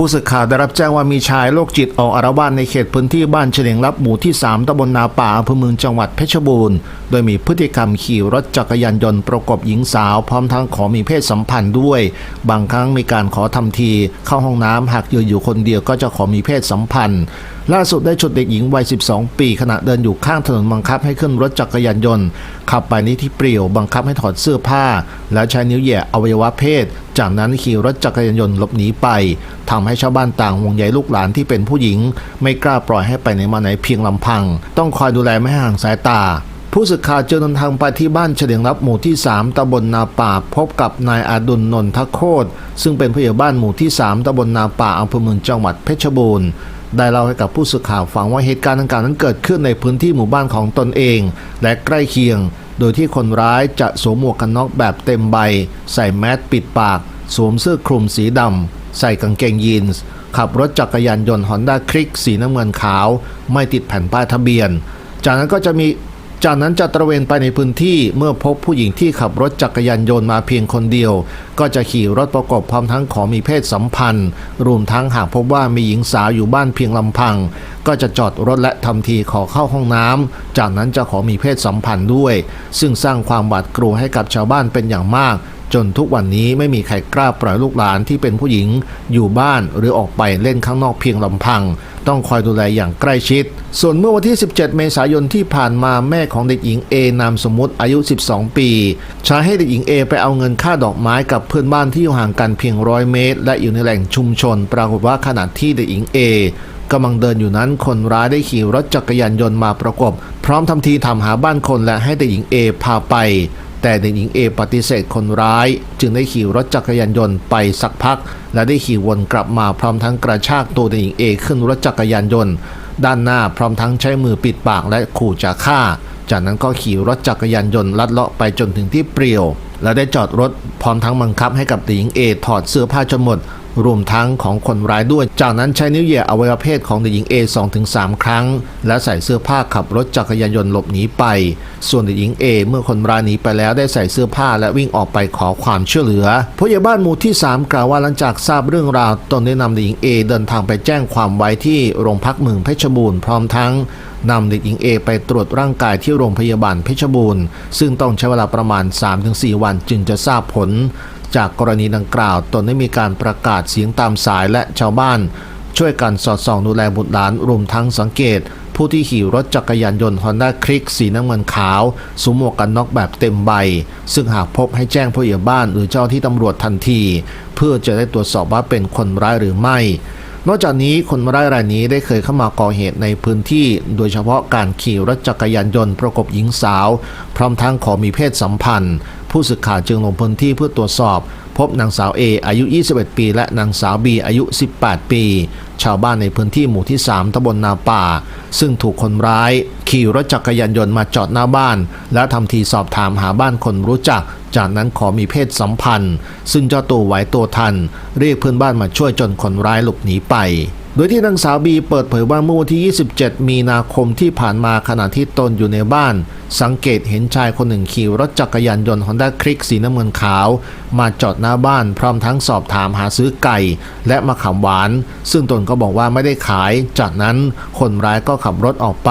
ผู้สื่อข่าวได้รับแจ้งว่ามีชายโรคจิตออกอารวาสในเขตพื้นที่บ้านเฉลียงรับหมู่ที่ 3ตำบลนาป่าอำเภอเมืองจังหวัดเพชรบูรณ์ โดยมีพฤติกรรมขี่รถจักรยานยนต์ประกบหญิงสาว พร้อมทั้งขอมีเพศสัมพันธ์ด้วย บางครั้งมีการขอทำที เข้าห้องน้ำหากยืนอยู่คนเดียวก็จะขอมีเพศสัมพันธ์ ล่าสุดได้ฉุดเด็กหญิงวัย 12 ปี ขณะเดินอยู่ข้างถนนบังคับให้ขึ้นรถจักรยานยนต์ ขับไปในที่เปลี่ยวบังคับให้ถอดเสื้อผ้า แล้วใช้นิ้วแหย่อวัยวะเพศ จากนั้นขี่รถจักรยานยนต์หลบหนีไปทำให้ชาวบ้านต่างห่วงใยลูกหลานที่เป็นผู้หญิง ไม่กล้าปล่อยให้ไปไหนมาไหนเพียงลำพัง ต้องคอยดูแลไม่ให้ห่างสายตาผู้สื่อข่าวเจอเดินทางไปที่บ้านเฉลียงรับหมู่ที่ 3ตำบลนาป่า พบกับนายอาดุลนนทโคตซึ่งเป็นผู้ใหญ่บ้านหมู่ที่ 3ตำบลนาป่าอำเภอเมืองจังหวัดเพชรบูรณ์ ได้เล่าให้กับผู้สื่อข่าวฟังว่าเหตุการณ์ดังกล่าวนั้นเกิดขึ้นในพื้นที่หมู่บ้านของตนเอง และใกล้เคียง โดยที่คนร้ายจะสวมหมวกกันน็อกแบบเต็มใบ ใส่แมสปิดปาก สวมเสื้อคลุมสีดำใส่กางเกงยีนส์ขับรถจักรยานยนต์ฮอนด้าคลิกสีน้ำเงินขาว ไม่ติดแผ่นป้ายทะเบียน จากนั้นก็จะมี จากนั้นจะตระเวนไปในพื้นที่เมื่อพบผู้หญิงที่ขับรถจักรยานยนต์มาเพียงคนเดียว ก็จะขี่รถประกบพร้อมทั้งขอมีเพศสัมพันธ์ รวมทั้งหากพบว่ามีหญิงสาวอยู่บ้านเพียงลำพัง ก็จะจอดรถและทำทีขอเข้าห้องน้ำจากนั้นจะขอมีเพศสัมพันธ์ด้วย ซึ่งสร้างความหวาดกลัวให้กับชาวบ้านเป็นอย่างมาก จนทุกวันนี้ไม่มีใครกล้าปล่อยลูกหลานที่เป็นผู้หญิงอยู่บ้านหรือออกไปเล่นข้างนอกเพียงลำพัง ต้องคอยดูแลอย่างใกล้ชิด ส่วนเมื่อวันที่ 17 เมษายนที่ผ่านมาแม่ของเด็กหญิง A นามสมมติอายุ 12 ปี ใช้ให้เด็กหญิง A ไปเอาเงินค่าดอกไม้กับเพื่อนบ้านที่อยู่ห่างกันเพียงร้อยเมตร และอยู่ในแหล่งชุมชน ปรากฏว่าขณะที่เด็กหญิง A กำลังเดินอยู่นั้นคนร้ายได้ขี่รถจักรยานยนต์มาประกบ พร้อมทำทีถามหาบ้านคนและให้เด็กหญิง A พาไป แต่เด็กหญิงเอปฏิเสธคนร้าย จึงได้ขี่รถจักรยานยนต์ไปสักพัก และได้ขี่วนกลับมาพร้อมทั้งกระชากตัวเด็กหญิงเอขึ้นรถจักรยานยนต์ ด้านหน้าพร้อมทั้งใช้มือปิดปากและขู่จะฆ่า จากนั้นก็ขี่รถจักรยานยนต์ลัดเลาะไปจนถึงที่เปลี่ยว และได้จอดรถพร้อมทั้งบังคับให้กับเด็กหญิงเอถอดเสื้อผ้าจนหมด รวมทั้งของคนร้ายด้วย จากนั้นใช้นิ้วเหยียอวัยวะเพศของเด็กหญิง A 2-3 ครั้ง และใส่เสื้อผ้าขับรถจักรยานยนต์หลบหนีไป ส่วนเด็กหญิง A เมื่อคนร้ายหนีไปแล้วได้ใส่เสื้อผ้าและวิ่งออกไปขอความช่วยเหลือผู้ใหญ่บ้านหมู่ที่ 3 กล่าวว่าหลังจากทราบเรื่องราวตนได้นำเด็กหญิง A เดินทางไปแจ้งความไว้ที่โรงพักเมืองเพชรบูรณ์พร้อมทั้งนำเด็กหญิง A ไปตรวจร่างกายที่โรงพยาบาลเพชรบูรณ์ ซึ่งต้องใช้เวลาประมาณ 3-4 วันจึงจะทราบผล จากกรณีดังกล่าวตนได้มีการประกาศเสียงตามสายและชาวบ้าน ช่วยกันสอดส่องดูแลบุตรหลานรวมทั้งสังเกต ผู้ที่ขี่รถจักรยานยนต์ฮอนด้าคลิกสีน้ำเงินขาวสวมหมวกกันน็อกแบบเต็มใบ ซึ่งหากพบให้แจ้งผู้ใหญ่บ้านหรือเจ้าที่ตำรวจทันที เพื่อจะได้ตรวจสอบว่าเป็นคนร้ายหรือไม่นอกจากนี้คนร้ายรายนี้ได้เคยเข้ามาก่อเหตุในพื้นที่ โดยเฉพาะการขี่รถจักรยานยนต์ประกบหญิงสาว พร้อมทั้งขอมีเพศสัมพันธ์ ผู้สื่อข่าวจึงลงพื้นที่เพื่อตรวจสอบ พบนางสาว A อายุ 21 ปี และนางสาว B อายุ 18 ปี ชาวบ้านในพื้นที่หมู่ที่ 3ตำบลนาป่า ซึ่งถูกคนร้าย ขี่รถจักรยานยนต์มาจอดหน้าบ้าน และทำทีสอบถามหาบ้านคนรู้จัก จากนั้นขอมีเพศสัมพันธ์ ซึ่งเจ้าตัวไหวตัวทัน เรียกเพื่อนบ้านมาช่วยจนคนร้ายหลบหนีไป โดยที่นางสาวบีเปิดเผยว่าเมื่อวันที่ 27 มีนาคมที่ผ่านมาขณะที่ตนอยู่ในบ้าน สังเกตเห็นชายคนหนึ่งขี่รถจักรยานยนต์ฮอนด้าคลิกสีน้ำเงินขาว มาจอดหน้าบ้านพร้อมทั้งสอบถามหาซื้อไก่ และมะขามหวาน ซึ่งตนก็บอกว่าไม่ได้ขาย จากนั้นคนร้ายก็ขับรถออกไป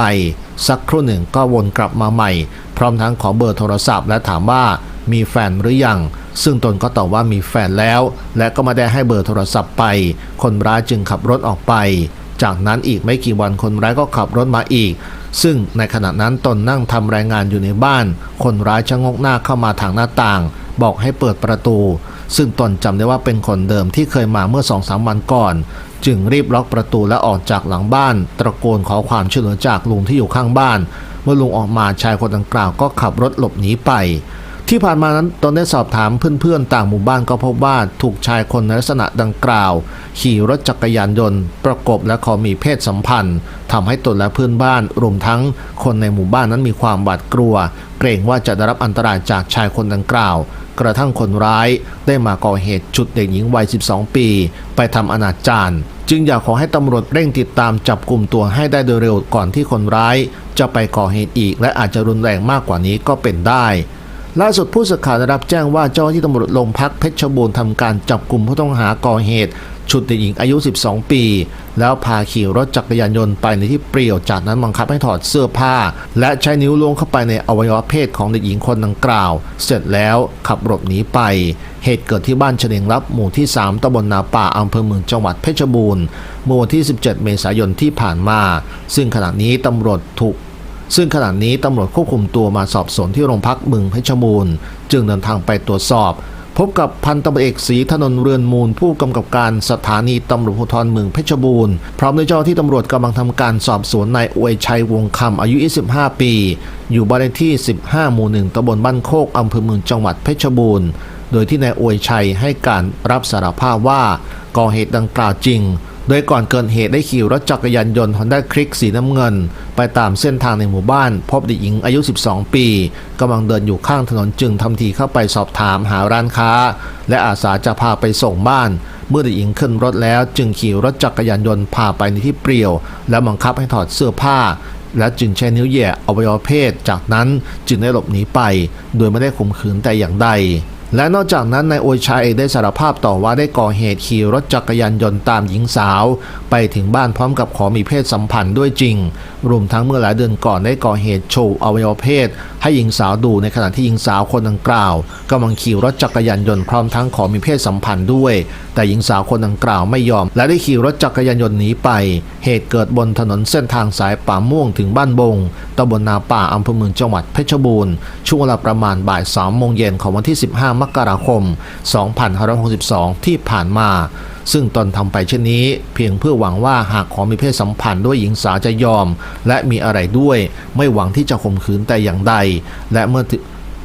สักครู่หนึ่งก็วนกลับมาใหม่ พร้อมทั้งขอเบอร์โทรศัพท์และถามว่ามีแฟนหรือยัง ซึ่งตนก็ตอบว่ามีแฟนแล้ว และก็ม่ได้ให้เบอร์โทรศัพท์ไป คนร้ายจึงขับรถออกไป จากนั้นอีกไม่กี่วันคนร้ายก็ขับรถมาอีก ซึ่งในขณะนั้นตนนั่งทำรายงานอยู่ในบ้าน คนร้ายชะงกหน้าเข้ามาทางหน้าต่าง บอกให้เปิดประตู ซึ่งตนจำได้ว่าเป็นคนเดิมที่เคยมาเมื่อสองสามวันก่อน จึงรีบล็อกประตูและออกจากหลังบ้าน ตะโกนขอความช่วยเหลือจากลุงที่อยู่ข้างบ้าน เมื่อลุงออกมาชายคนดังกล่าวก็ขับรถหลบหนีไป ที่ผ่านมานั้นตนได้สอบถามเพื่อนๆ ต่างหมู่บ้านก็พบว่าถูกชายคนในลักษณะดังกล่าว ขี่รถจักรยานยนต์ ประกบและขอมีเพศสัมพันธ์ทำให้ตนและเพื่อนบ้านรวมทั้งคนในหมู่บ้านนั้นมีความหวาดกลัว เกรงว่าจะได้รับอันตรายจากชายคนดังกล่าว กระทั่งคนร้ายได้มาก่อเหตุชุดเด็กหญิงวัย 12 ปี ไปทำอนาจารจึงอยากขอให้ตำรวจเร่งติดตามจับกลุ่มตัวให้ได้โดยเร็วก่อนที่คนร้าย จะไปก่อเหตุอีก และอาจจะรุนแรงมากกว่านี้ก็เป็นได้ ล่าสุดผู้สื่อข่าวได้รับแจ้งว่าเจ้าหน้าที่ตำรวจโรงพักเพชรบูรณ์ทำการจับกลุ่มผู้ต้องหาก่อเหตุ ชุดเด็กหญิงอายุ 12 ปี แล้วพาขี่รถจักรยานยนต์ไปในที่เปลี่ยว จากนั้นบังคับให้ถอดเสื้อผ้า และใช้นิ้วล้วงเข้าไปในอวัยวะเพศของเด็กหญิงคนดังกล่าว เสร็จแล้วขับหลบหนีไป เหตุเกิดที่บ้านเฉลียงรับหมู่ที่ 3ตำบลนาป่าอำเภอเมืองจังหวัดเพชรบูรณ์เมื่อวันที่ 17 เมษายนที่ผ่านมา ซึ่งขณะนี้ตำรวจถูก ซึ่งขณะนี้ตำรวจควบคุมตัวมาสอบสวนที่โรงพักเมืองเพชรบูรณ์ จึงเดินทางไปตรวจสอบ พบกับพันตำรวจเอกศรีถนนเรือนมูล ผู้กำกับการสถานีตำรวจภูธรเมืองเพชรบูรณ์ พร้อมด้วยเจ้าที่ตำรวจกำลังทำการสอบสวนนายอวยชัยวงคำอายุ 25 ปี อยู่บ้านเลขที่ 15 หมู่ 1ตำบลบ้านโคกอำเภอเมืองจังหวัดเพชรบูรณ์ โดยที่นายอวยชัยให้การรับสารภาพว่าก่อเหตุดังกล่าวจริง โดยก่อนเกิดเหตุได้ขี่รถจักรยานยนต์ Honda Click สีน้ำเงิน ไปตามเส้นทางในหมู่บ้าน พบเด็กหญิงอายุ 12 ปีกำลังเดินอยู่ข้างถนนจึงทำทีเข้าไปสอบถามหาร้านค้า และอาสาจะพาไปส่งบ้าน เมื่อเด็กหญิงขึ้นรถแล้วจึงขี่รถจักรยานยนต์พาไปในที่เปลี่ยว และบังคับให้ถอดเสื้อผ้าและจึงใช้นิ้วแหย่อวัยวะเพศ จากนั้นจึงได้หลบหนีไป โดยไม่ได้ข่มขืนแต่อย่างใด และนอกจากนั้นนายโอชัยเองได้สารภาพต่อว่าได้ก่อเหตุขี่รถจักรยานยนต์ตามหญิงสาว ไปถึงบ้านพร้อมกับขอมีเพศสัมพันธ์ด้วยจริง รวมทั้งเมื่อหลายเดือนก่อนได้ก่อเหตุโชว์อวัยวะเพศ ให้หญิงสาวดูในขณะที่หญิงสาวคนดังกล่าวกำลังขี่รถจักรยานยนต์พร้อมทั้งขอมีเพศสัมพันธ์ด้วย แต่หญิงสาวคนดังกล่าวไม่ยอม และได้ขี่รถจักรยานยนต์หนีไป เหตุเกิดบนถนนเส้นทางสายป่าม่วงถึงบ้านบงตำบลนาป่าอำเภอเมืองจังหวัดเพชรบูรณ์ช่วงเวลาประมาณบ่าย3โมงเย็นของวันที่ 15มกราคม 2562 ที่ผ่านมา ซึ่งตนทำไปเช่นนี้ เพียงเพื่อหวังว่าหากขอมีเพศสัมพันธ์ด้วยหญิงสาวจะยอม และมีอะไรด้วย ไม่หวังที่จะข่มขืนแต่อย่างใด และเมื่อ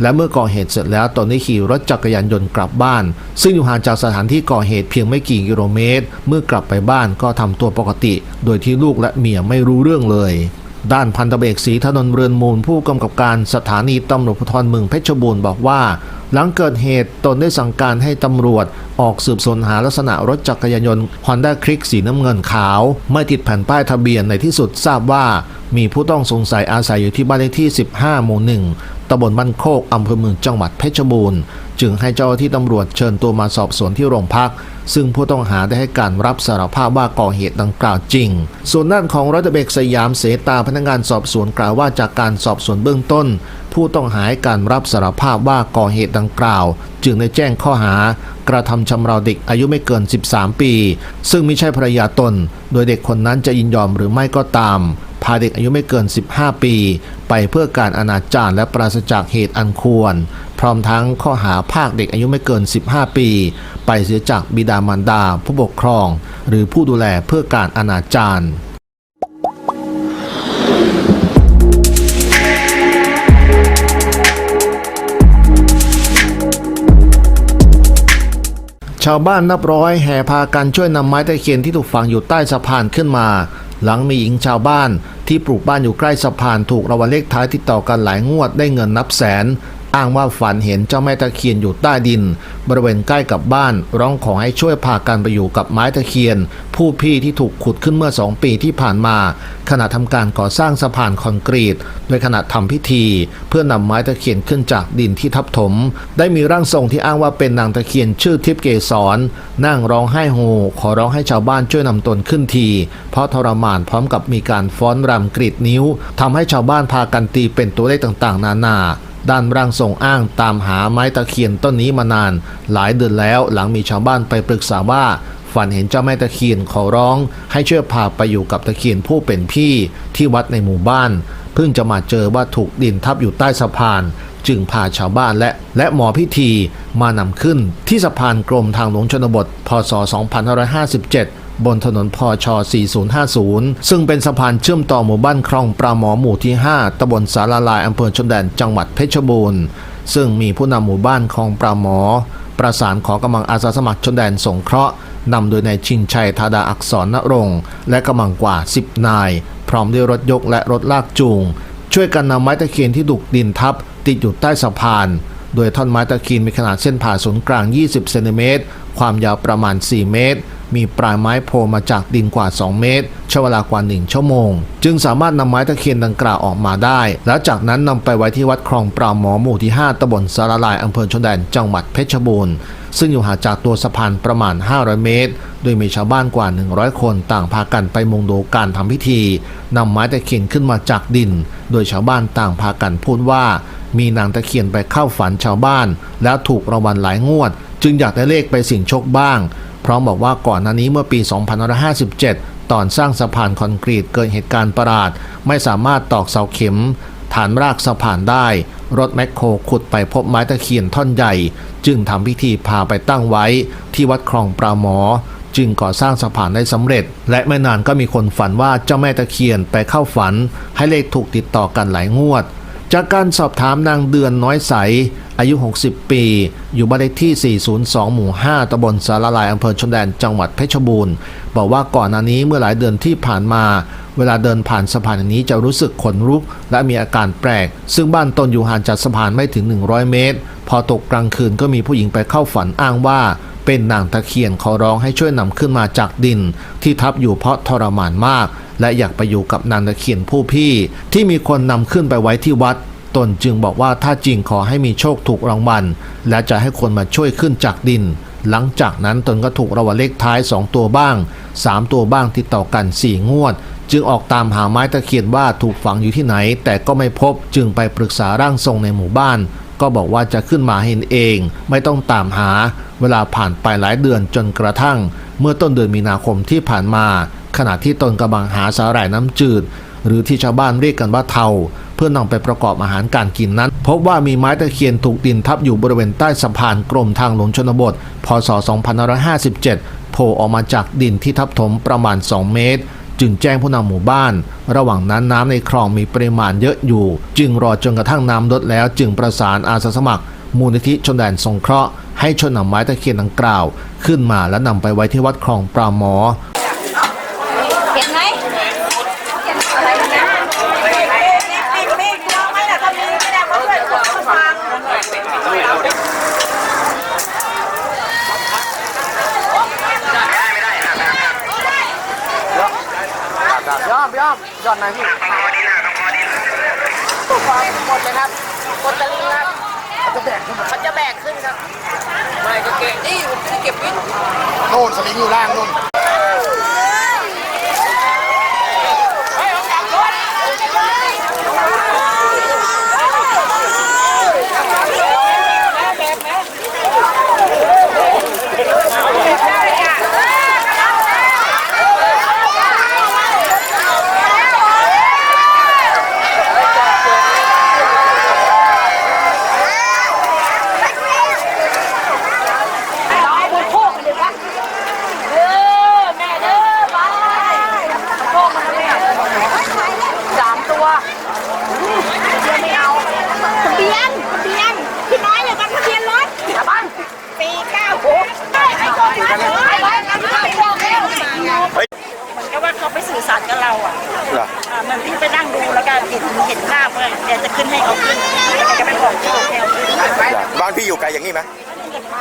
และเมื่อก่อเหตุเสร็จแล้วตนได้ขี่รถจักรยานยนต์กลับบ้าน ซึ่งอยู่ห่างจากสถานที่ก่อเหตุเพียงไม่กี่กิโลเมตร เมื่อกลับไปบ้านก็ทำตัวปกติ โดยที่ลูกและเมียไม่รู้เรื่องเลย ด้านพันตเอกศรีถนนเรือนมูลผู้กำกับการสถานีตำรวจภูธรเมืองเพชรบูรณ์บอกว่า หลังเกิดเหตุตนได้สั่งการให้ตำรวจออกสืบสวนหาลักษณะรถจักรยานยนต์ Honda Click สีน้ำเงินขาว ไม่ติดแผ่นป้ายทะเบียนในที่สุดทราบว่า มีผู้ต้องสงสัยอาศัยอยู่ที่บ้านเลขที่ 15 หมู่ 1ตำบลบ้านโคกอำเภอเมืองจังหวัดเพชรบูรณ์ จึงให้เจ้าที่ตำรวจเชิญตัวมาสอบสวนที่โรงพัก ซึ่งผู้ต้องหาได้ให้การรับสารภาพว่าก่อเหตุดังกล่าวจริง ส่วนด้านของร้อยตเอกสยามเสตาพนักงานสอบสวนกล่าวว่าจากการสอบสวนเบื้องต้น ผู้ต้องหาให้การรับสารภาพว่าก่อเหตุดังกล่าว จึงได้แจ้งข้อหากระทำชำเราเด็กอายุไม่เกิน 13 ปี ซึ่งไม่ใช่ภรรยาตน โดยเด็กคนนั้นจะยินยอมหรือไม่ก็ตาม พาเด็กอายุไม่เกิน 15 ปี ไปเพื่อการอนาจารและปราศจากเหตุอันควร พร้อมทั้งข้อหาภาคเด็กอายุไม่เกิน 15 ปี ไปเสียจากบิดามารดา ผู้ปกครอง หรือผู้ดูแลเพื่อการอนาจารชาวบ้านนับร้อยแห่พากันช่วยนำไม้ตะเคียนที่ถูกฝังอยู่ใต้สะพานขึ้นมา หลังมีหญิงชาวบ้านที่ปลูกบ้านอยู่ใกล้สะพานถูกรางวัลเลขท้ายติดต่อกันหลายงวดได้เงินนับแสน อ้างว่าฝันเห็นเจ้าแม่ตะเคียนอยู่ใต้ดิน บริเวณใกล้กับบ้าน ร้องขอให้ช่วยพากันไปอยู่กับไม้ตะเคียน ผู้พี่ที่ถูกขุดขึ้นเมื่อสองปีที่ผ่านมา ขณะทำการก่อสร้างสะพานคอนกรีต โดยขณะทำพิธี เพื่อนำไม้ตะเคียนขึ้นจากดินที่ทับถม ได้มีร่างทรงที่อ้างว่าเป็นนางตะเคียนชื่อทิพย์เกษรนั่งร้องไห้โฮขอร้องให้ชาวบ้านช่วยนำตนขึ้นที เพราะทรมานพร้อมกับมีการฟ้อนรำกรีดนิ้วทำให้ชาวบ้านพากันตีเป็นตัวเลขต่างๆ นานา ด้านร่างทรงอ้างตามหาไม้ตะเคียนต้นนี้มานาน หลายเดือนแล้วหลังมีชาวบ้านไปปรึกษาว่าฝันเห็นเจ้าแม่ตะเคียนขอร้อง ให้ช่วยพาไปอยู่กับตะเคียนผู้เป็นพี่ที่วัดในหมู่บ้าน เพิ่งจะมาเจอว่าถูกดินทับอยู่ใต้สะพาน จึงพาชาวบ้านและและหมอพิธีมานำขึ้นที่สะพานกรมทางหลวงชนบท พศ 2557 บนถนนพช4050 ซึ่งเป็นสะพานเชื่อมต่อหมู่บ้านคลองปลาหมอหมู่ที่ 5ตำบลสาลาลายอำเภอชนแดนจังหวัดเพชรบูรณ์ ซึ่งมีผู้นำหมู่บ้านคลองปลาหมอ ประสานขอกำลังอาสาสมัครชนแดนสงเคราะห์นำโดยนายชิงชัยธาดาอักษรณรงค์และกำลังกว่า 10 นาย พร้อมด้วยรถยกและรถลากจูง ช่วยกันนำไม้ตะเคียนที่ถูกดินทับ ติดอยู่ใต้สะพาน โดยท่อนไม้ตะเคียนมีขนาดเส้นผ่าศูนย์กลาง 20 เซนติเมตร ความยาวประมาณ 4 เมตร มีปลายไม้โผล่มาจากดินกว่า 2 เมตรใช้เวลากว่า 1 ชั่วโมง จึงสามารถนำไม้ตะเคียนดังกล่าวออกมาได้ แล้วจากนั้นนำไปไว้ที่วัดคลองปลาหมอหมู่ที่ 5ตำบลสารลายอำเภอชนแดนจังหวัดเพชรบูรณ์ซึ่งอยู่ห่างจากตัวสะพานประมาณ 500 เมตร โดยมีชาวบ้านกว่า 100 คนต่างพากันไปมุงดูการทำพิธีนำไม้ตะเคียนขึ้นมาจากดิน โดยชาวบ้านต่างพากันพูดว่า มีนางตะเคียนไปเข้าฝันชาวบ้าน แล้วถูกรางวัลหลายงวด จึงอยากได้เลขไปสิ่งโชคบ้าง พร้อมบอกว่าก่อนหน้านี้เมื่อปี 2557 ตอนสร้างสะพานคอนกรีตเกิดเหตุการณ์ประหลาด ไม่สามารถตอกเสาเข็ม ฐานรากสะพานได้ รถแมคโครขุดไปพบไม้ตะเคียนท่อนใหญ่ จึงทำพิธีพาไปตั้งไว้ที่วัดคลองปลาหมอจึงก่อสร้างสะพานได้สำเร็จ และไม่นานก็มีคนฝันว่าเจ้าแม่ตะเคียนไปเข้าฝัน ให้เลขถูกติดต่อกันหลายงวด จากการสอบถามนางเดือนน้อยใส อายุ 60 ปี อยู่บ้านเลขที่ 402 หมู่ 5ตำบลสารลายอำเภอชนแดนจังหวัดเพชรบูรณ์บอกว่าก่อนหน้านี้เมื่อหลายเดือนที่ผ่านมา เวลาเดินผ่านสะพานนี้จะรู้สึกขนลุก และมีอาการแปลก ซึ่งบ้านตนอยู่ห่างจากสะพานไม่ถึง 100 เมตร พอตกกลางคืนก็มีผู้หญิงไปเข้าฝันอ้างว่า เป็นนางตะเคียนขอร้องให้ช่วยนำขึ้นมาจากดิน ที่ทับอยู่เพราะทรมานมาก และอยากไปอยู่กับนางตะเคียนผู้พี่ ที่มีคนนำขึ้นไปไว้ที่วัด ตนจึงบอกว่าถ้าจริงขอให้มีโชคถูกรางวัลและจะให้คนมาช่วยขึ้นจากดิน หลังจากนั้นตนก็ถูกรางวัลเลขท้าย 2 ตัวบ้าง 3 ตัวบ้างติดต่อกัน 4 งวด จึงออกตามหาไม้ตะเคียนว่าถูกฝังอยู่ที่ไหน แต่ก็ไม่พบจึงไปปรึกษาร่างทรงในหมู่บ้านก็บอกว่าจะขึ้นมาเห็นเอง ไม่ต้องตามหา เวลาผ่านไปหลายเดือนจนกระทั่ง เมื่อต้นเดือนมีนาคมที่ผ่านมา ขณะที่ตนกำลังหาสาหร่ายน้ำจืด หรือที่ชาวบ้านเรียกกันว่าเทาเพื่อนำไปประกอบอาหารการกินนั้น พบว่ามีไม้ตะเคียนถูกดินทับอยู่บริเวณใต้สะพานกรมทางหลวงชนบท พศ 2557 โผล่ออกมาจากดินที่ทับถมประมาณ 2 เมตรจึงแจ้งผู้นำหมู่บ้าน ระหว่างนั้นน้ำในคลองมีปริมาณเยอะอยู่ จึงรอจนกระทั่งน้ำลดแล้วจึงประสานอาสาสมัคร มูลนิธิชนแดนสงเคราะห์ให้ช่วยนำไม้ตะเคียนดังกล่าว ขึ้นมาและนำไปไว้ที่วัดคลองปลาหมอ เห็นไหมเห็นอะไรนะปิดมีดลองไหมล่ะถ้ามีไม่ได้มาช่วยคนฟังยอมย่อมย่อนหนพี่ตัวฟองหมดเลยครับกดตะลิงครับจะแบกขึ้นมันจะแบกขึ้นครับ ไม่ก็เก็บนี่ผมจะเก็บวิทโนสลิงอยู่ล่างนู่น เอาบุญโชคกันดีกว่าเออแม่เด้อไปโชคมันเลยสามตัวเดี๋ยวไม่เอาทะเบียนทะเบียนพี่น้อยอย่ากันทะเบียนรถทะบันปีเก้าหกไอ้คนมาเลยไอ้คนมาเลยเหมือนกับว่าเขาไปสื่อสารกับเราอะ เหรอ อ่าเหมันพี่ไปนั่งดูแล้วก็เห็นเห็นภาพว่าแกจะขึ้นให้เขาขึ้นแล้วแกก็ไปบอกโชคให้เขาขึ้น บ้านพี่อยู่ไกลอย่างนี้ไหม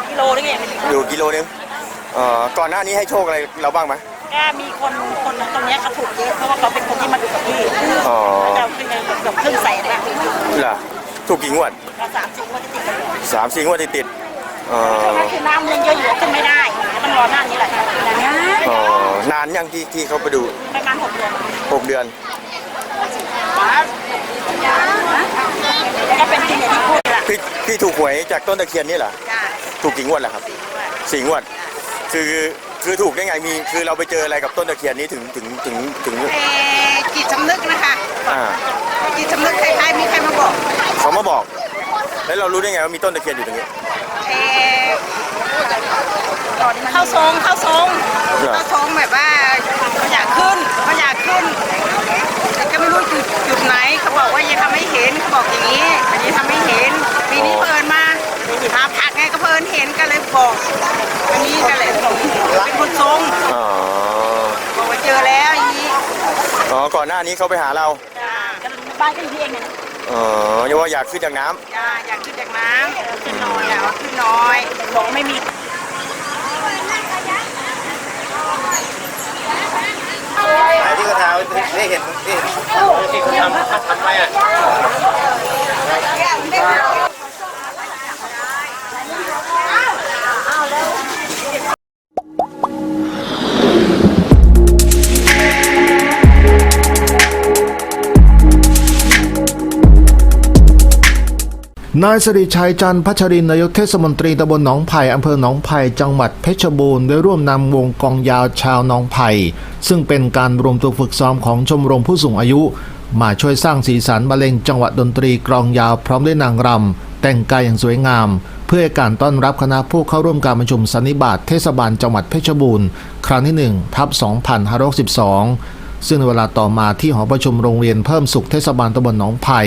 กิโลนึงไง อยู่กิโลนึงเอ่อก่อนหน้านี้ให้โชคอะไรเราบ้างไหม ก็มีคนคนตรงเนี้ยเขาถูกเยอะเพราะว่าเขาเป็นคนที่มาดูกับพี่ อ๋อ แล้วก็ขึ้นเงินเกือบ ครึ่งแสนละเหรอถูกกี่งวดก็สามสิบวันจะติดกันสามสี่งวดติดติดๆเอ่อก็คือน้ำยังเยอะอยู่ขึ้นไม่ได้ต้องรอหน้านี้แหละนะเอ่อนานยังที่ที่เขาไปดูประมาณหกเดือนหกเดือนก็เป็นที่เนี่ยที่พูดแหละพี่พี่ถูกหวยจากต้นตะเคียนนี่เหรอจ้าถูกกี่งวดแล้วครับสี่งวด คือคือถูกได้ไงมีคือเราไปเจออะไรกับต้นตะเคียนนี้ถึงถึงถึงถึงเอ่อ จิตสำนึกนะคะอ่าจิตสำนึกคล้ายๆมีใครมาบอกเขามาบอก แล้วเรารู้ได้ไงว่ามีต้นตะเคียนอยู่ตรงนี้ เอ่อเข้าทรงเข้าทรงเหรอ เขาทรงแบบว่าเขาอยากขึ้นเขาอยากขึ้นแต่ก็ไม่รู้จุดจุดไหนเขาบอกว่าอย่าทำให้เห็นเขาบอกอย่างนี้มันจะทำให้เห็นปีนี้เพลินมาหาผักไงก็เพลินเห็นก็เลยบอก่อนหน้านี้เขาไปหาเราจ้าจะบ้านก็อยู่ที่เองนะเออเรียกว่าอยากขึ้นจากน้ำจ้าอยากขึ้นจากน้ำขึ้นน้อยอะขึ้นน้อยบอกไม่มีไหนที่กระทาได้เห็นได้เห็นที่เขาทำเขาทำไว้อะ นายสิริชัยจันทร์พัชรินนายกเทศมนตรีตำบลหนองไผ่อำเภอหนองไผ่จังหวัดเพชรบูรณ์ได้ร่วมนำวงกองยาวชาวหนองไผ่ซึ่งเป็นการรวมตัวฝึกซ้อมของชมรมผู้สูงอายุ มาช่วยสร้างสีสันบรรเลงจังหวะดดนตรีกลองยาวพร้อมด้วยนางรำแต่งกายอย่างสวยงาม เพื่อการต้อนรับคณะผู้เข้าร่วมการประชุมสันนิบาตเทศบาลจังหวัดเพชรบูรณ์ครั้งที่1ทับ2562ซึ่งในเวลาต่อมาที่หอประชุมโรงเรียนเพิ่มสุขเทศบาลตำบลหนองไผ่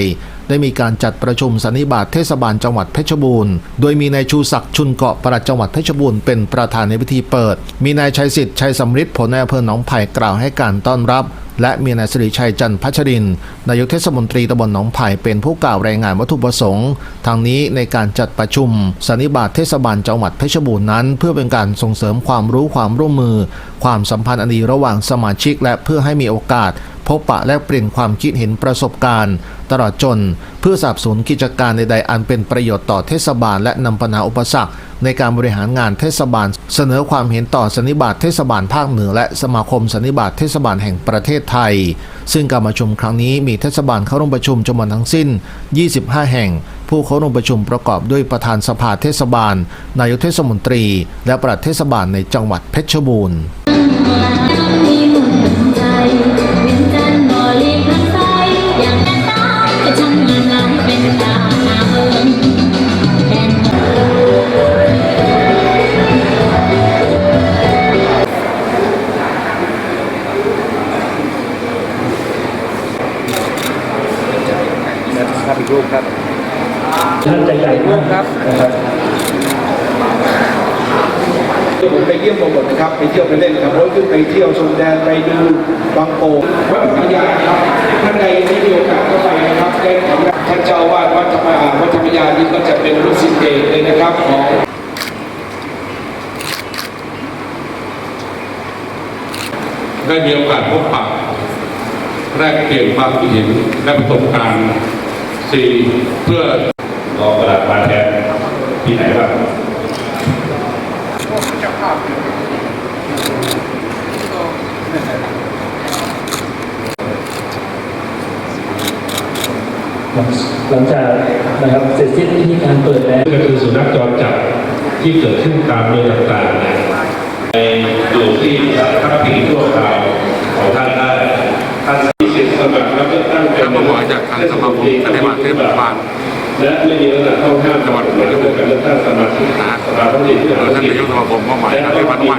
ได้มีการจัดประชุมสันนิบาตเทศบาลจังหวัดเพชรบูรณ์ โดยมีนายชูศักดิ์ชุนเกาะปลัดจังหวัดเพชรบูรณ์เป็นประธานในพิธีเปิด มีนายชัยสิทธิ์ชัยสำริดผลในายอำเภอหนองไผ่กล่าวให้การต้อนรับและมีนายสิริชัยจันทร์พัชรินนายกเทศมนตรีตำบลหนองไผ่เป็นผู้กล่าวรายงานวัตถุประสงค์ ทางนี้ในการจัดประชุมสันนิบาตเทศบาลจังหวัดเพชรบูรณ์นั้น เพื่อเป็นการส่งเสริมความรู้ความร่วมมือ ความสัมพันธ์อันดีระหว่างสมาชิก และเพื่อให้มีโอกาส พบปะแลกเปลี่ยนความคิดเห็นประสบการณ์ ตลอดจน เพื่อสนับสนุนกิจการใดๆอันเป็นประโยชน์ต่อเทศบาลและนำปัญหาอุปสรรคในการบริหารงานเทศบาล เสนอความเห็นต่อสันนิบาตเทศบาลภาคเหนือและสมาคมสันนิบาตเทศบาลแห่งประเทศไทย ซึ่งการประชุมครั้งนี้มีเทศบาลเข้าร่วมประชุมจำนวนทั้งสิ้น 25 แห่ง ผู้เข้าร่วมประชุมประกอบด้วยประธานสภาเทศบาล นายกเทศมนตรี และปลัดเทศบาลในจังหวัดเพชรบูรณ์ ท่านจะใหญ่มากครับนะครับผมไปเยี่ยมมาหมดนะครับ ไปเที่ยวไปเล่นครับรถขึ้นไปเที่ยวชมแดนไปดูบางโป่งวัดพระยาครับท่านใดที่มีโอกาสเข้าไปนะครับได้ขอท่านเจ้าอาวาดวัดธรรมอาวัดธรรมยานี่ก็จะเป็นลูกศิษย์เอกเลยนะครับของได้มีโอกาสพบปะแลกเปลี่ยนความคิดเห็นและประสบการณ์ สี่เพื่อรอกระดาษมาแทนที่ไหนบ้างหลังจากนะครับเสร็จสิ้นพิธีการเปิดแล้วก็คือสุนัขจรจัดที่เกิดขึ้นตามเมืองต่างๆในในอยู่ที่ทัพพีทั่วคราวของท่านได้ท่านที่เสียสมัครแล้วก็ ตั้งเป็นผู้ว่าจากทางสมาคมสันนิบาตเทศบาลและไม่มีลักษณะเข้าข้ามจังหวัดเลยก็เป็นการเลือกตั้งสมาชิกสภาท้องถิ่นที่ท่านนายกสมาคมมอบหมายให้วัดใหม่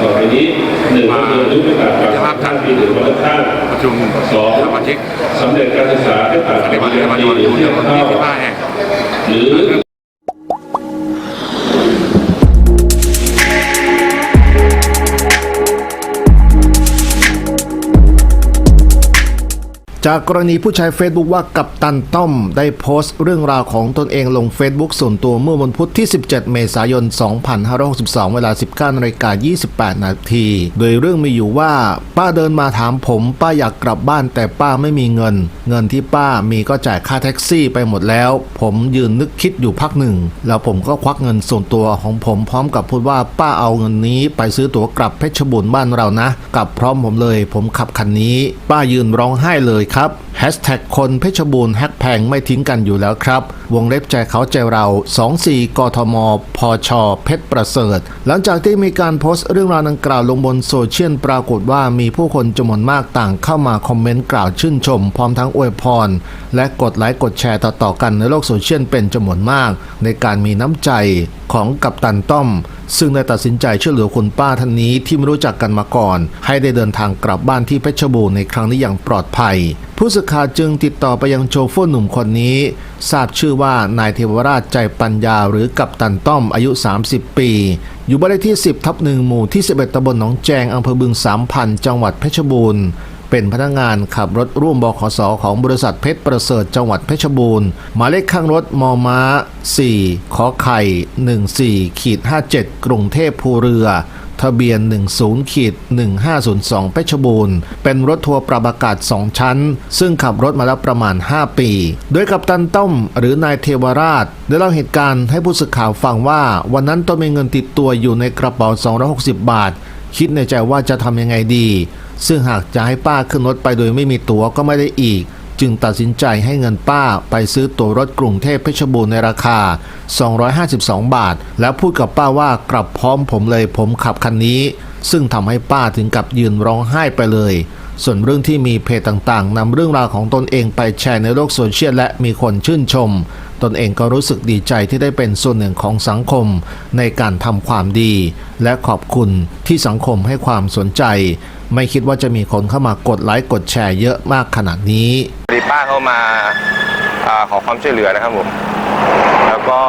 ต่อไปนี้หนึ่งก็คือยุทธศาสตร์การท่านปีหนึ่งวันเลือกตั้งประชุมสองสมาชิกสำเร็จการศึกษาที่ผ่านปฏิบัติในจังหวัดหรือเทียบเท่าหรือ จากกรณีผู้ใช้ Facebook ว่ากับตันต้อมได้โพสต์เรื่องราวของตนเองลง Facebook ส่วนตัวเมื่อวันพุธที่ 17 เมษายน 2562 เวลา 19นาฬิกา28 นาที โดยเรื่องมีอยู่ว่า ป้าเดินมาถามผม ป้าอยากกลับบ้านแต่ป้าไม่มีเงิน เงินที่ป้ามีก็จ่ายค่าแท็กซี่ไปหมดแล้ว ผมยืนนึกคิดอยู่พักหนึ่ง แล้วผมก็ควักเงินส่วนตัวของผมพร้อมกับพูดว่าป้าเอาเงินนี้ไปซื้อตั๋วกลับเพชรบูรณ์บ้านเรานะกลับพร้อมผมเลย ผมขับคันนี้ ป้ายืนร้องไห้เลยครับแฮชแท็กคนเพชรบูรณ์แฮกแพงไม่ทิ้งกันอยู่แล้วครับ วงเล็บใจเขาใจเรา 24 กทม พช เพชรประเสริฐ หลังจากที่มีการโพสต์เรื่องราวดังกล่าวลงบนโซเชียลปรากฏว่ามีผู้คนจำนวนมากต่างเข้ามาคอมเมนต์กล่าวชื่นชม พร้อมทั้งอวยพร และกดไลค์กดแชร์ต่อๆกันในโลกโซเชียลเป็นจำนวนมาก ในการมีน้ำใจของกัปตันต้อม ซึ่งได้ตัดสินใจช่วยเหลือคุณป้าท่านนี้ที่ไม่รู้จักกันมาก่อน ให้ได้เดินทางกลับบ้านที่เพชรบูรณ์ในครั้งนี้อย่างปลอดภัย ผู้สื่อข่าวจึงติดต่อไปยังโชเฟอร์หนุ่มคนนี้ ทราบชื่อว่านายเทวราชใจปัญญาหรือกัปตันต้อมอายุ 30 ปี อยู่บ้านเลขที่ 10 ทับหนึ่งหมู่ที่ 11ตำบลหนองแจงอำเภอบึงสามพันจังหวัดเพชรบูรณ์ เป็นพนักงานขับรถร่วมบขสของบริษัทเพชรประเสริฐจังหวัดเพชรบูรณ์หมายเลขข้างรถมอม้า 4 ขอไข่ 14ขีด57 กรุงเทพภูเรือ ทะเบียน 10ขีด1502 เพชรบูรณ์เป็นรถทัวร์ปรับอากาศ 2 ชั้น ซึ่งขับรถมาแล้วประมาณ 5 ปี โดยกัปตันต้อมหรือนายเทวราช ได้เล่าเหตุการณ์ให้ผู้สื่อข่าวฟังว่า วันนั้นตนมีเงินติดตัวอยู่ในกระเป๋า 260 บาท คิดในใจว่าจะทำยังไงดี ซึ่งหากจะให้ป้าขึ้นรถไปโดยไม่มีตั๋วก็ไม่ได้อีก จึงตัดสินใจให้เงินป้าไปซื้อตั๋วรถกรุงเทพเพชรบูรณ์ในราคา 252 บาท แล้วพูดกับป้าว่ากลับพร้อมผมเลยผมขับคันนี้ ซึ่งทำให้ป้าถึงกับยืนร้องไห้ไปเลยส่วนเรื่องที่มีเพจต่างๆนำเรื่องราวของตนเองไปแชร์ในโลกโซเชียลและมีคนชื่นชม ตนเองก็รู้สึกดีใจที่ได้เป็นส่วนหนึ่งของสังคมในการทำความดี และขอบคุณที่สังคมให้ความสนใจ ไม่คิดว่าจะมีคนเข้ามากดไลค์กดแชร์เยอะมากขนาดนี้ดีป้าเข้ามาอาขอความช่วยเหลือนะครับผมแล้วก็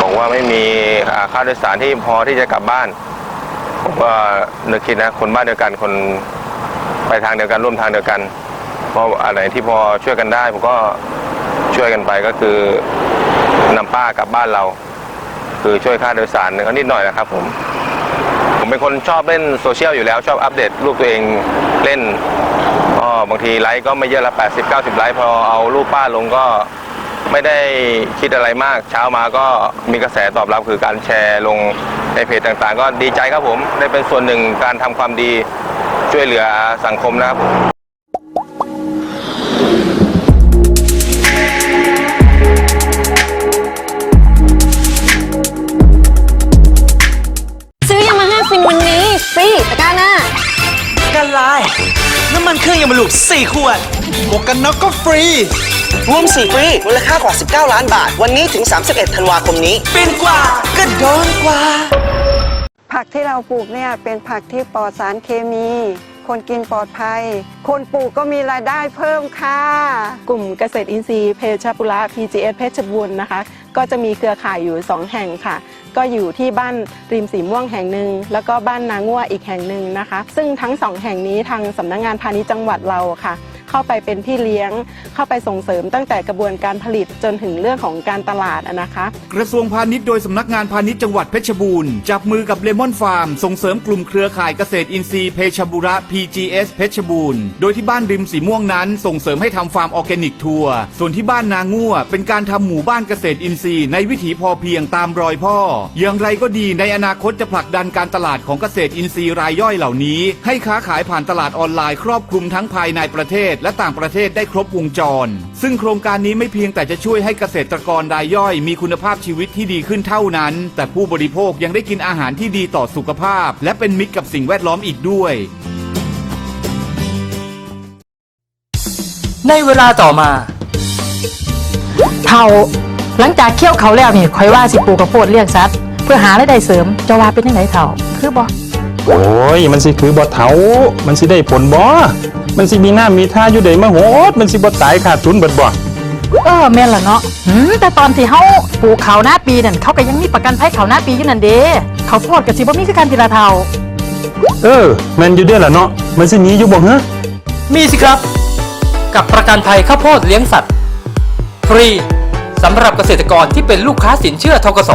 บอกว่าไม่มีอ่าค่าโดยสารที่พอที่จะกลับบ้านผมก็นึกคิดนะคนบ้านเดียวกันคนไปทางเดียวกันร่วมทางเดียวกัน เพราะอะไรที่พอช่วยกันได้ผมก็ ช่วยกันไปก็คือนำป้ากลับบ้านเรา คือช่วยค่าโดยสารก็นิดหน่อยนะครับผมผมเป็นคนชอบเล่นโซเชียลอยู่แล้วชอบอัปเดตรูปตัวเองเล่นก็บางทีไลค์ก็ไม่เยอะละ 80 90 ไลค์พอเอารูปป้าลงก็ไม่ได้คิดอะไรมาก เช้ามาก็มีกระแสตอบรับคือการแชร์ลงในเพจต่างๆ ก็ดีใจครับผม ได้เป็นส่วนหนึ่งการทำความดีช่วยเหลือสังคมนะครับ 4 ขวด หมวกกันน็อกก็ฟรี รวม4ฟรีมูลค่ากว่า 19 ล้านบาท วันนี้ถึง 31 ธันวาคมนี้ เป็นกว่าก็โดนกว่า ผักที่เราปลูกเนี่ยเป็นผักที่ปลอดสารเคมี คนกินปลอดภัย คนปลูกก็มีรายได้เพิ่มค่ะ กลุ่มเกษตรอินทรีย์เพชรบุระ PGS เพชรบูรณ์นะคะ ก็จะมีเครือข่ายอยู่ 2 แห่งค่ะ ก็อยู่ที่บ้านริมสีม่วงแห่งหนึ่งแล้วก็บ้านนางั่วอีกแห่งหนึ่งนะคะ ซึ่งทั้งสองแห่งนี้ทางสำนักงานพาณิชย์จังหวัดเราค่ะ เข้าไปเป็นพี่เลี้ยง เข้าไปส่งเสริมตั้งแต่กระบวนการผลิตจนถึงเรื่องของการตลาดนะคะ กระทรวงพาณิชย์โดยสำนักงานพาณิชย์จังหวัดเพชรบูรณ์จับมือกับเลมอนฟาร์มส่งเสริมกลุ่มเครือข่ายเกษตรอินทรีย์เพชรบุระ PGS เพชรบูรณ์โดยที่บ้านริมสีม่วงนั้น ส่งเสริมให้ทำฟาร์มออร์แกนิกทัวร์ส่วนที่บ้านนางั่วเป็นการทำหมู่บ้านเกษตรอินทรีย์ในวิถีพอเพียงตามรอยพ่อ อย่างไรก็ดีในอนาคตจะผลักดันการตลาดของเกษตรอินทรีย์รายย่อยเหล่านี้ ให้ค้าขายผ่านตลาดออนไลน์ครอบคลุมทั้งภายในประเทศและต่างประเทศได้ครบวงจร ซึ่งโครงการนี้ไม่เพียงแต่จะช่วยให้เกษตรกรรายย่อย มีคุณภาพชีวิตที่ดีขึ้นเท่านั้น แต่ผู้บริโภคยังได้กินอาหารที่ดีต่อสุขภาพ และเป็นมิตรกับสิ่งแวดล้อมอีกด้วย ในเวลาต่อมาเท่าหลังจากเคี่ยวเขาแล้วนี่คอยว่าสิปลูกกระโพดเลี้ยงสัตว์เพื่อหารายได้เสริมจะว่าเป็นยังไงเท่าคือบ่ โอ้ยมันสิคือบ่เถามันสิได้ผลบ่มันสิมีหน้ามีท่าอยู่ได้มาโหดมันสิบ่ตายขาดทุนเบิดบ่เออแม่นล่ะเนาะหืมแต่ตอนที่เฮาปลูกเขาวหน้าปีนั่นเขาก็ยังมีประกันภัยเขาวหน้าปีอยู่นั่นเด้เขาวโพดกับสิบ่มีคือกันทีละเท่าเออแม่นอยู่เด้อล่ะเนาะมันสิหนีอยู่บ่ฮะมีสิครับ กับประกันภัยข้าวโพดเลี้ยงสัตว์ ฟรีสำหรับเกษตรกรที่เป็นลูกค้าสินเชื่อทกส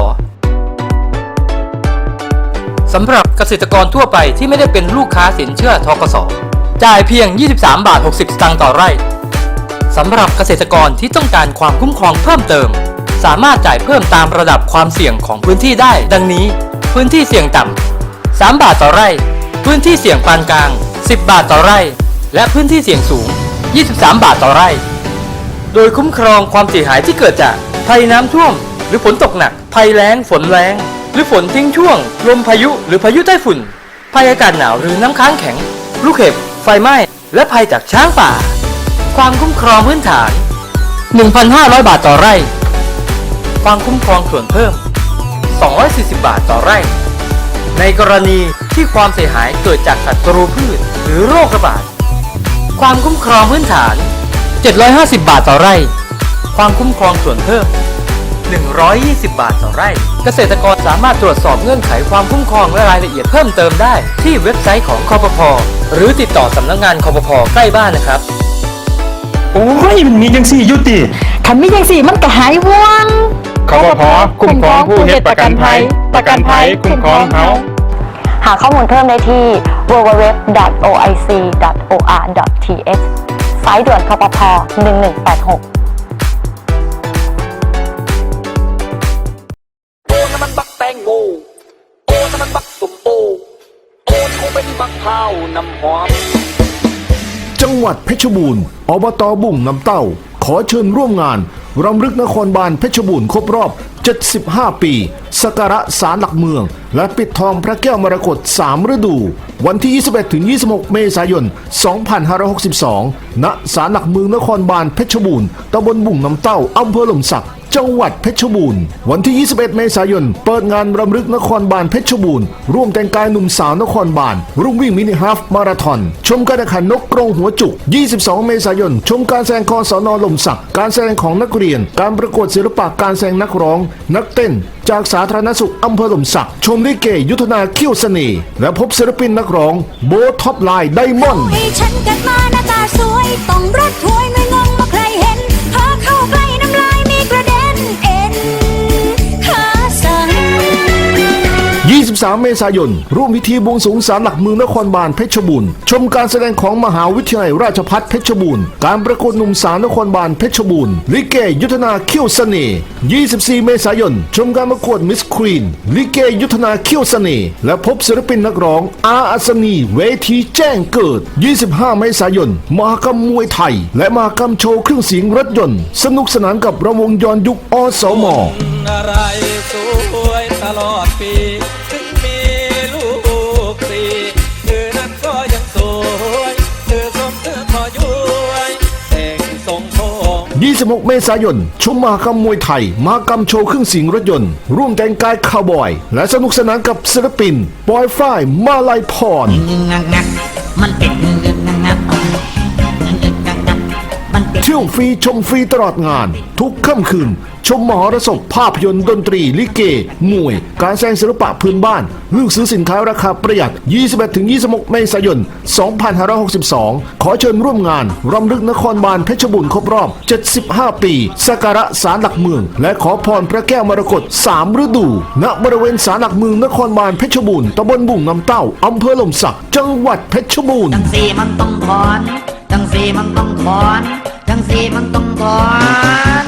สำหรับเกษตรกรทั่วไปที่ไม่ได้เป็นลูกค้าสินเชื่อทกสจ่ายเพียง 23 บาท 60 สตางค์ต่อไร่สำหรับเกษตรกรที่ต้องการความคุ้มครองเพิ่มเติม สามารถจ่ายเพิ่มตามระดับความเสี่ยงของพื้นที่ได้ ดังนี้ พื้นที่เสี่ยงต่ำ 3 บาทต่อไร่ พื้นที่เสี่ยงปานกลาง 10 บาทต่อไร่ และพื้นที่เสี่ยงสูง 23 บาทต่อไร่ โดยคุ้มครองความเสียหายที่เกิดจากภัยน้ำท่วม หรือฝนตกหนัก ภัยแล้ง ฝนแล้ง รือฝนทิ้งช่วง ลมพายุหรือพายุใต้ฝุ่น ภัยอากาศหนาวหรือน้ำค้างแข็ง ลูกเห็บ ไฟไหม้ และภัยจากช้างป่า ความคุ้มครองพื้นฐาน 1,500 บาทต่อไร่ ความคุ้มครองส่วนเพิ่ม 240 บาทต่อไร่ ในกรณีที่ความเสียหายเกิดจากศัตรูพืชหรือโรคระบาด ความคุ้มครองพื้นฐาน 750 บาทต่อไร่ ความคุ้มครองส่วนเพิ่ม 120 บาทต่อไร่ เกษตรกรสามารถตรวจสอบเงื่อนไขความคุ้มครองและรายละเอียดเพิ่มเติมได้ที่เว็บไซต์ของคอปพหรือติดต่อสำนักงานคอปพใกล้บ้านนะครับ โอ้ยมันมีจังซี่อยู่ติคันมีจังสี่มันก็หายห่วงคอปพคุ้มครองผู้เฮ็ดประกันภัย ประกันภัยคุ้มครองเขาหาข้อมูลเพิ่มได้ที่ www.oic.or.th สายด่วนคปพ1186 ข้าวน้ำหอม จังหวัดเพชรบูรณ์ อบตบุ่งน้ำเต้า ขอเชิญร่วมงานรำลึกนครบาลเพชรบูรณ์ครบรอบ 75 ปีสักการะสารหลักเมือง และปิดทองพระแก้วมรกต3ฤดู วันที่ 21ถึง26 เมษายน 2562 ณ ศาลหลักเมืองนครบาลเพชรบูรณ์ ตำบลบุ่งน้ำเต้า อำเภอหล่มสัก จังหวัดเพชรบูรณ์ วันที่ 21 เมษายน เปิดงานรำลึกนครบาลเพชรบูรณ์ ร่วมแต่งกายหนุ่มสาวนครบาล รุ่งวิ่งมินิฮาฟมาราธอน ชมการแข่งขันนกกรงหัวจุก 22 เมษายน ชมการแสดงคอสอนอลมสัก การแสดงของนักเรียน การประกวดศิลปะการแสดงนักร้อง นักเต้น จากสาธารณสุขอำเภอหล่มสัก ชมลิเกยุทธนาเขี้ยวเสน่ห์และพบศิลปินนักร้อง โบท็อปไลน์ไดมอนด์ ให้ฉันเกิดมาหน้าตาสวยต้องรถถวย 23เมษายน ร่วมพิธีบวงสรวงศาลหลักเมืองนครบาลเพชรบูรณ์ ชมการแสดงของมหาวิทยาลัยราชภัฏเพชรบูรณ์ การประกวดหนุ่มสาวนครบาลเพชรบูรณ์ ลิเกยุทธนาเขี้ยวเสน่ห์ 24 เมษายน ชมการประกวดมิสครีน ลิเกยุทธนาเขี้ยวเสน่ห์ และพบศิลปินนักร้อง อาอัศนีเวทีแจ้งเกิด 25 เมษายน มหกรรมมวยไทย และมหกรรมโชว์เครื่องเสียงรถยนต์ สนุกสนานกับระวงย้อนยุคอสมอะไรสวยตลอดปี 26 เมษายน ชมมหกรรมมวยไทย มหกรรมโชว์เครื่องเสียงรถยนต์ ร่วมแต่งกายคาวบอย และสนุกสนานกับศิลปิน ปอยฝ้าย มาลายพร มันเป็น ที่ยวฟรีชมฟรีตลอดงาน ทุกค่ำคืน ชมมหรสพภาพยนตร์ดนตรี ลิเก มวย การแสดงศิลปะพื้นบ้านเลือกซื้อสินค้าราคาประหยัด 21-26 เมษายน 2562 ขอเชิญร่วมงานรำลึกนครบาลเพชรบุรีครบรอบ 75 ปีสักการะสารหลักเมือง และขอพรพระแก้วมรกต3ฤดู ณบริเวณสารหลักเมืองนครบาลเพชรบูรณ์ตำบลบุ่งน้ำเต้าอำเภอหล่มสักจังหวัดเพชรบูรณ์จังสีมันต้องถอนจังสีมันต้องถอน สีมันต้องถอน